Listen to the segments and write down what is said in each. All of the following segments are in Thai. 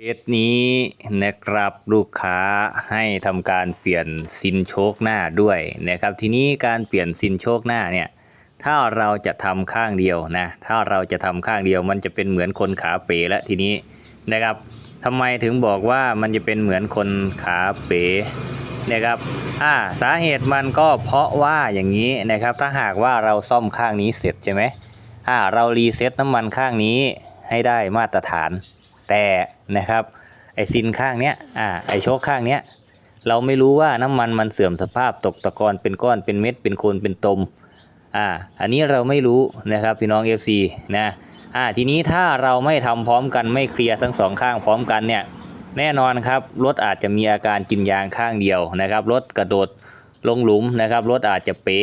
เคสนี้นะครับลูกค้าให้ทำการเปลี่ยนซินโชคหน้าด้วยนะครับ ทีนี้การเปลี่ยนซินโชคหน้าเนี่ยถ้าเราจะทำข้างเดียวนะถ้าเราจะทำข้างเดียว มันจะเป็นเหมือนคนขาเป๋แล้วทีนี้นะครับทำไมถึงบอกว่ามันจะเป็นเหมือนคนขาเป๋นะครับอ่าสาเหตุมันก็เพราะว่าอย่างนี้นะครับ ถ้าหากว่าเราซ่อมข้างนี้เสร็จใช่ไหมอ่าเรารีเซ็ตน้ำมันข้างนี้ให้ได้มาตรฐาน แต่นะครับไอซินข้างเนี้ยอ่าไอโชคข้างเนี้ยเราไม่รู้ว่าน้ำมันมันเสื่อมสภาพตกตะกอนเป็นก้อนเป็นเม็ดเป็นโคนเป็นตมอ่าอันนี้เราไม่รู้นะครับพี่น้อง FC นะอ่าทีนี้ถ้าเราไม่ทำพร้อมกันไม่เคลียร์ทั้งสองข้างพร้อมกันเนี่ยแน่นอนครับรถอาจจะมีอาการกินยางข้างเดียวนะครับรถกระโดดลงหลุมนะครับรถอาจจะเป๋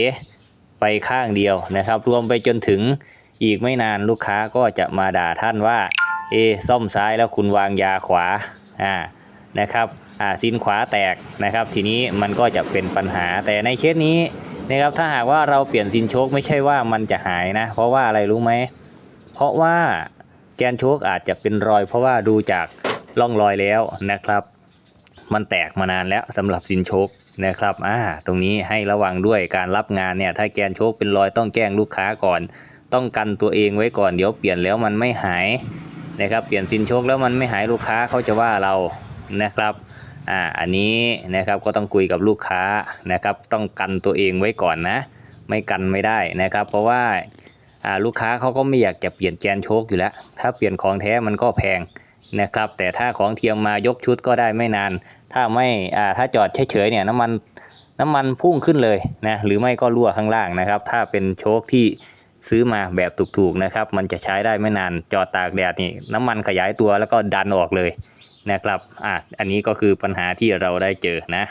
ไปข้างเดียวนะครับ รวมไปจนถึงอีกไม่นานลูกค้าก็จะมาด่าท่านว่า เอซ่อมซ้ายแล้วคุณวางยาขวาอ่านะครับอ่าซินขวาแตกนะครับ ทีนี้มันก็จะเป็นปัญหาแต่ในเคสนี้นะครับถ้าหากว่าเราเปลี่ยนซินโชคไม่ใช่ว่ามันจะหายนะ เพราะว่าอะไรรู้ไหมเพราะว่าแกนโชคอาจจะเป็นรอย เพราะว่าดูจากร่องรอยแล้วนะครับ มันแตกมานานแล้วสำหรับซินโชคนะครับอ่าตรงนี้ให้ระวังด้วยการรับงานเนี่ยถ้าแกนโชคเป็นรอยต้องแจ้งลูกค้าก่อน ต้องกันตัวเองไว้ก่อนเดี๋ยวเปลี่ยนแล้วมันไม่หาย นะครับเปลี่ยนซินโชคแล้วมันไม่หายลูกค้าเขาจะว่าเรานะครับอ่าอันนี้นะครับก็ต้องคุยกับลูกค้านะครับ ต้องกันตัวเองไว้ก่อนนะ ไม่กันไม่ได้นะครับ เพราะว่าอ่าลูกค้าเขาก็ไม่อยากจะเปลี่ยนแกนโชคอยู่แล้ว ถ้าเปลี่ยนของแท้มันก็แพงนะครับ แต่ถ้าของเทียมมายกชุดก็ได้ไม่นาน ถ้าไม่อ่าถ้าจอดเฉยๆเนี่ยน้ำมันน้ำมันพุ่งขึ้นเลยนะหรือไม่ก็รั่วข้างล่างนะครับ ถ้าเป็นโชคที่ ซื้อมาแบบถูกๆนะครับ มันจะใช้ได้ไม่นานจอดตากแดดนี่น้ำมันขยายตัวแล้วก็ดันออกเลยนะครับอะอันนี้ก็คือปัญหาที่เราได้เจอนะ